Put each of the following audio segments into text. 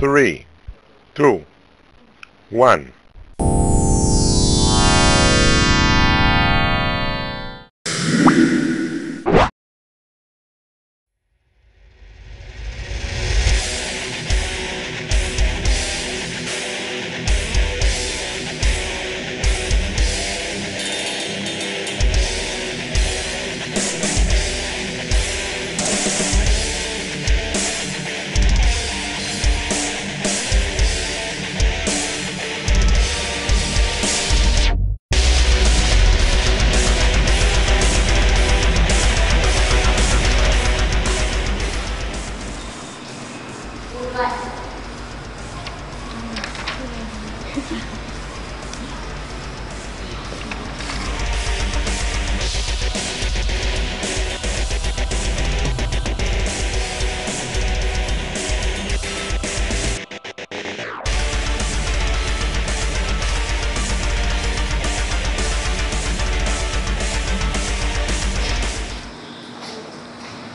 three, two, one.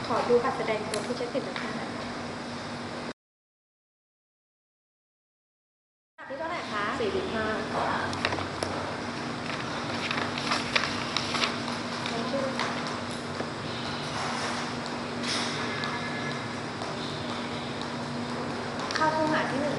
ขอดูบัตรแสดงตัวผู้ใช้สิทธิ์นะคะที่เท่าไหร่ สี่สิบห้าเข้าคู่หาที่หนึ่ง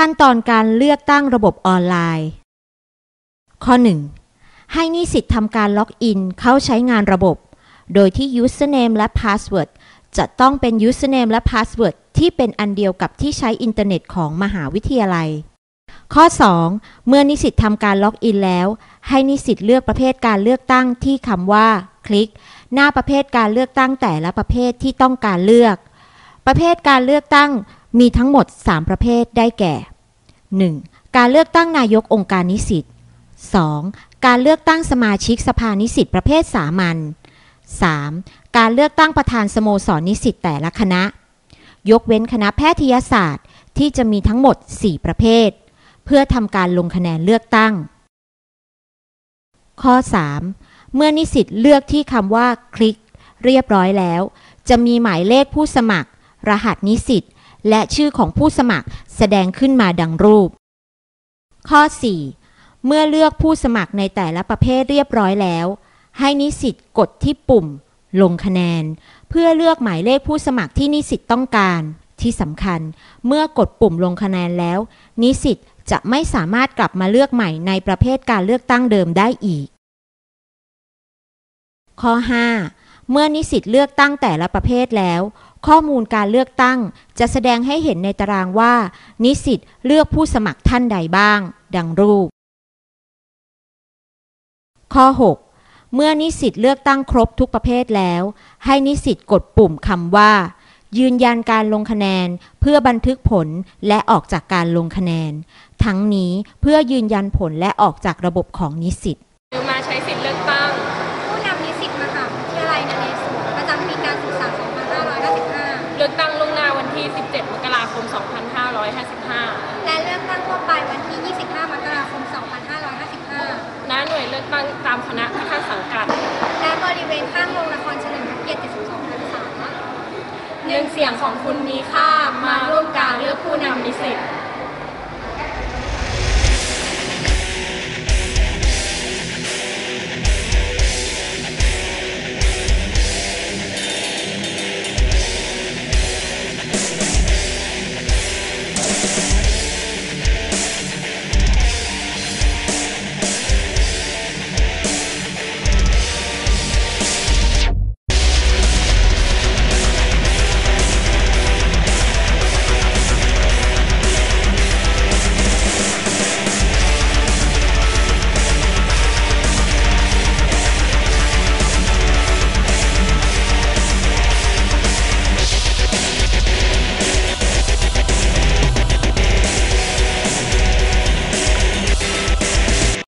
ขั้นตอนการเลือกตั้งระบบออนไลน์ ข้อ 1. ให้นิสิตทำการล็อกอินเข้าใช้งานระบบ โดยที่ username และ password จะต้องเป็น username และ password ที่เป็นอันเดียวกับที่ใช้อินเทอร์เน็ตของมหาวิทยาลัย ข้อ 2. เมื่อนิสิตทำการล็อกอินแล้ว ให้นิสิตเลือกประเภทการเลือกตั้งที่คำว่า คลิก หน้าประเภทการเลือกตั้งแต่ละประเภทที่ต้องการเลือก ประเภทการเลือกตั้ง มีทั้งหมด 3 ประเภทได้แก่ 1. การเลือกตั้งนายกองค์การนิสิต 2. การเลือกตั้งสมาชิกสภานิสิตประเภทสามัญ 3. การเลือกตั้งประธานสโมสรนิสิตแต่ละคณะ ยกเว้นคณะแพทยศาสตร์ที่จะมีทั้งหมด 4 ประเภท เพื่อทำการลงคะแนนเลือกตั้ง ข้อ 3. เมื่อนิสิตเลือกที่คำว่าคลิก เรียบร้อยแล้ว จะมีหมายเลขผู้สมัคร รหัสนิสิต และชื่อของผู้สมัครแสดงขึ้นมาดังรูป ข้อ 4. เมื่อเลือกผู้สมัครในแต่ละประเภทเรียบร้อยแล้ว ให้นิสิตกดที่ปุ่ม ลงคะแนน เพื่อเลือกหมายเลขผู้สมัครที่นิสิตต้องการ ที่สำคัญ เมื่อกดปุ่มลงคะแนนแล้ว นิสิตจะไม่สามารถกลับมาเลือกใหม่ในประเภทการเลือกตั้งเดิมได้อีก ข้อ 5. เมื่อนิสิตเลือกตั้งแต่ละประเภทแล้ว ข้อมูลการเลือกตั้ง จะแสดงให้เห็นในตารางว่า นิสิตเลือกผู้สมัครท่านใดบ้าง ดังรูป ข้อ 6 เมื่อนิสิตเลือกตั้งครบทุกประเภทแล้ว ให้นิสิตกดปุ่มคำว่า ยืนยันการลงคะแนน เพื่อบันทึกผลและออกจากการลงคะแนน ทั้งนี้เพื่อยืนยันผลและออกจากระบบของนิสิต หรือมาใช้สิทธิ์เลือกตั้ง ผู้นำนิสิตมหาวิทยาลัยนเรศวรประจำปีการศึกษา 2555 เลือกตั้งล่วงหน้าวันที่ 17 มกราคม 2555 และเลือกตั้งทั่วไปวันที่ 25 มกราคม 2555 ณ หน่วยเลือกตั้งตามคณะที่ท่านสังกัด และบริเวณข้างโรงละครเฉลิมพระเกียรติ 72พรรษาหนึ่งเสียงของคุณมีค่า มาร่วมการเลือกผู้นำนิสิต